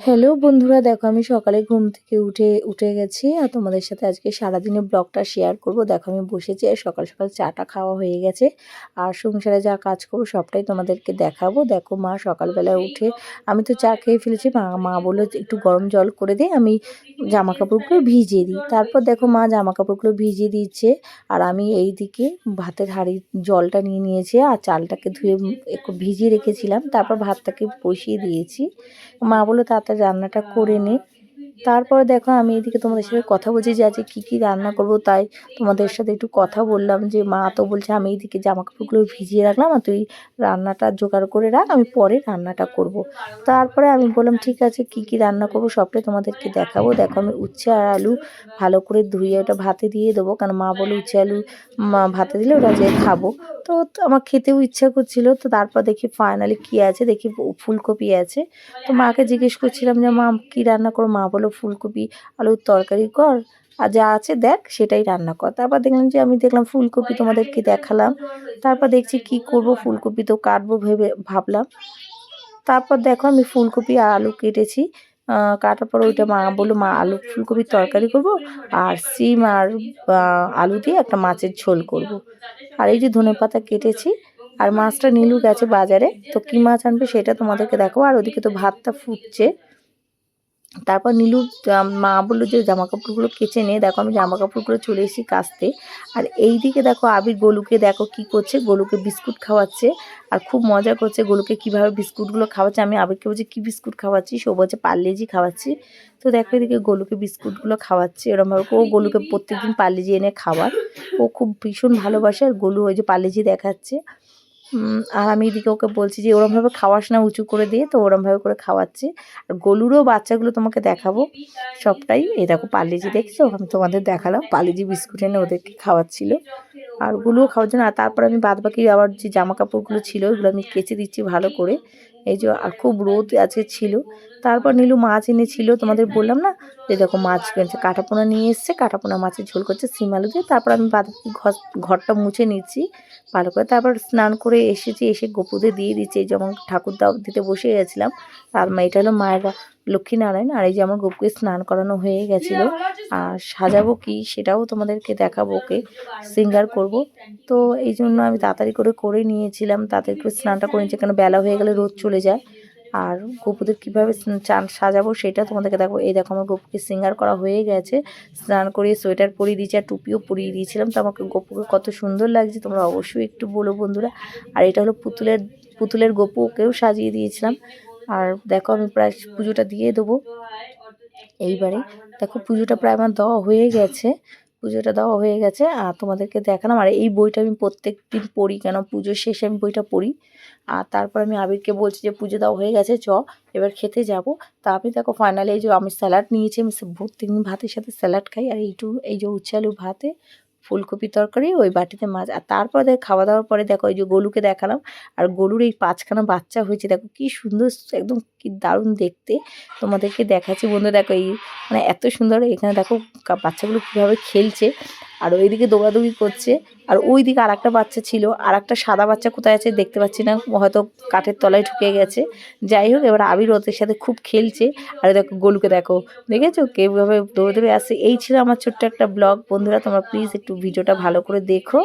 Hello বন্ধুরা দেখো আমি সকালে ঘুম থেকে উঠে উঠে গেছি আর তোমাদের সাথে আজকে সারাদিনের ব্লগটা শেয়ার করব। দেখো আমি বসেছি আর সকাল সকাল চাটা খাওয়া হয়ে গেছে আর সংসারে যা কাজ করব সবটাই তোমাদেরকে দেখাবো। দেখো মা সকালবেলা উঠে আমি তো চা খেয়ে ফেলেছি মা মা বলল একটু গরম জল করে দে আমি জামা কাপড়গুলো ভিজিয়ে দিই। তারপর দেখো মা জামা কাপড়গুলো ভিজিয়ে দিচ্ছে আর আমি এই দিকে ভাতের হাঁড়ির জলটা নিয়ে নিয়েছি আর চালটাকে ধুয়ে একটু ভিজিয়ে রেখেছিলাম তারপর ভাতটাকে বসিয়ে দিয়েছি। মা বলল তাড়াতাড়ি রান্নাটা করে নে তারপরে দেখো আমি এদিকে তোমাদের সাথে কথা বলছি যে আজকে কী কী রান্না করব, তাই তোমাদের সাথে একটু কথা বললাম যে মা তো বলছে আমি এইদিকে জামা কাপড়গুলো ভিজিয়ে রাখলাম আর তুই রান্নাটা জোগাড় করে রাখ, আমি পরে রান্নাটা করব। তারপরে আমি বললাম, ঠিক আছে, কি কি রান্না করব সবটাই তোমাদেরকে দেখাবো। দেখো আমি উচ্ছে আর আলু ভালো করে ধুয়ে ওটা ভাতে দিয়ে দেবো, কারণ মা বলে উচ্ছে আলু মা ভাতে দিলে ওটা যে খাব। তো আমার খেতেও ইচ্ছা করছিল, তো তারপর দেখি ফাইনালি কী আছে, দেখি ফুলকপি আছে। তো মাকে জিজ্ঞেস করছিলাম যে, মা, কী রান্না করো? মা বলো ফুলকপি, আলুর তরকারি কর। আর যা আছে দেখ, সেটাই রান্না কর। তারপর দেখলাম যে আমি দেখলাম ফুলকপি তোমাদেরকে দেখালাম। তারপর দেখছি কি করব, ফুলকপি তো কাটবো ভেবে ভাবলাম। তারপর দেখো আমি ফুলকপি আর আলু কেটেছি। কাটার পর ওইটা মা বলল, মা, আলু ফুলকপির তরকারি করব আর সিম আর আলু দিয়ে একটা মাছের ঝোল করব। আর এই যে ধনে পাতা কেটেছি আর মাছটা নীলু গেছে বাজারে। তো কী মাছ আনবে সেটা তোমাদেরকে দেখো আর ওদিকে তো ভাতটা ফুটছে। তারপর নীলু মা বলল যে জামা কাপড়গুলো কেচে নে। দেখো আমি জামা কাপড়গুলো চলে এসেছি কাচতে। আর এই দিকে দেখো আবির গোলুকে দেখো কি করছে। গোলুকে বিস্কুট খাওয়াচ্ছে আর খুব মজা করছে গোলুকে কীভাবে বিস্কুটগুলো খাওয়াচ্ছে। আমি আবিরকে বলছি, কী বিস্কুট খাওয়াচ্ছি সে বলছে পার্লেজি খাওয়াচ্ছি। তো দেখো এদিকে গোলুকে বিস্কুটগুলো খাওয়াচ্ছে এরমভাবে। ও গোলুকে প্রত্যেকদিন পার্লেজি এনে খাওয়ার ও খুব ভীষণ ভালোবাসে। আর গোলু ওই যে পার্লেজি দেখাচ্ছে। আর আমি এদিকে ওকে বলছি যে ওরমভাবে খাওয়াস না, উঁচু করে দিয়ে তো ওরমভাবে করে খাওয়াচ্ছে। আর গলুরও বাচ্চাগুলো তোমাকে দেখাবো, সবটাই। এই দেখো পার্লেজি দেখছ? আমি তোমাদের দেখালাম পার্লেজি বিস্কুট এনে ওদেরকে খাওয়াচ্ছিল। আর ওগুলোও খাওয়ার জন্য, আর তারপর আমি বাদ বাকি আবার যে জামা কাপড়গুলো ছিল, ওগুলো আমি কেচে দিচ্ছি ভালো করে। এই যে খুব রোদ আছে ছিল। তারপর নীলু মাছ এনেছিল, তোমাদের বললাম না? যে দেখো মাছ কিনছে কাটাপোনা নিয়ে এসছে, কাটাপোনা মাছের ঝোল করছে, সিম আলু দিয়ে। তারপর আমি ঘর, ঘরটা মুছে নিচ্ছি, ভালো করে। তারপর স্নান করে এসেছি, এসে গোপুদের দিয়ে দিচ্ছি। যেমন ঠাকুর দাও দিতে বসে গেছিলাম। আর এটা হলো মায়ের লক্ষ্মীনারায়ণ আর এই যে আমার গোপুকে স্নান করানো হয়ে গেছিল আর সাজাবো কি সেটাও তোমাদেরকে দেখাবো ওকে সিঙ্গার করব। তো এই জন্য আমি তাড়াতাড়ি করে করে নিয়েছিলাম তাড়াতাড়ি করে স্নানটা করে নিয়েছি কেন বেলা হয়ে গেলে রোদ চলে যায়। আর গোপুদের কীভাবে চান সাজাবো সেটা তোমাদেরকে দেখো এই দেখো আমার গোপুকে সিঙ্গার করা হয়ে গেছে স্নান করিয়ে সোয়েটার পরিয়ে দিয়েছি আর টুপিও পরিয়ে দিয়েছিলাম। তো আমাকে গোপুকে কত সুন্দর লাগছে তোমরা অবশ্যই একটু বলো বন্ধুরা। আর এটা হলো পুতুলের পুতুলের গোপু ওকেও সাজিয়ে দিয়েছিলাম। আর দেখো আমি প্রায় পুজোটা দিয়ে দেবো। এইবারে দেখো পুজোটা প্রায় আমার দেওয়া হয়ে গেছে। পুজোটা দেওয়া হয়ে গেছে, আর তোমাদেরকে দেখালাম। আর এই বইটা আমি প্রত্যেক দিন পড়ি, কেন পুজোর শেষে আমি বইটা পড়ি। আর তারপর আমি আবিরকে বলছি যে, পুজো দেওয়া হয়ে গেছে, চ, এবার খেতে যাব। তা আমি দেখো ফাইনালি এই যে আমি স্যালাড নিয়েছি, আমি প্রত্যেকদিন ভাতের সাথে স্যালাড খাই, আর এইটু, এই যে উচ্ছে আলু ভাতে ফুলকপি তরকারি, ওই বাটিতে মাছ। আর তারপর দেখ খাওয়া দাওয়ার পরে দেখো, ওই যে গলুকে দেখালাম, আর গরুর এই পাঁচখানা বাচ্চা হয়েছে, দেখো কি সুন্দর, একদম কি দারুণ দেখতে। তোমাদেরকে দেখাচ্ছি। বন্ধু দেখো এই মানে এত সুন্দর এখানে দেখো বাচ্চাগুলো কীভাবে খেলছে। আর ওইদিকে দৌড়াদৌড়ি করছে। আর ওই দিকে আর একটা বাচ্চা ছিল। আর একটা সাদা বাচ্চা কোথায় আছে দেখতে পাচ্ছি না। হয়তো কাঠের তলায় ঢুকে গেছে। যাই হোক, এবার আবির ওদের সাথে খুব খেলছে। আর দেখো, গোলুকে দেখো। দেখেছ? কীভাবে দৌড়ে দৌড়ে আসছে। এই ছিল আমার ছোট্ট একটা ব্লগ। বন্ধুরা, তোমরা প্লিজ একটু ভিডিওটা ভালো করে দেখো।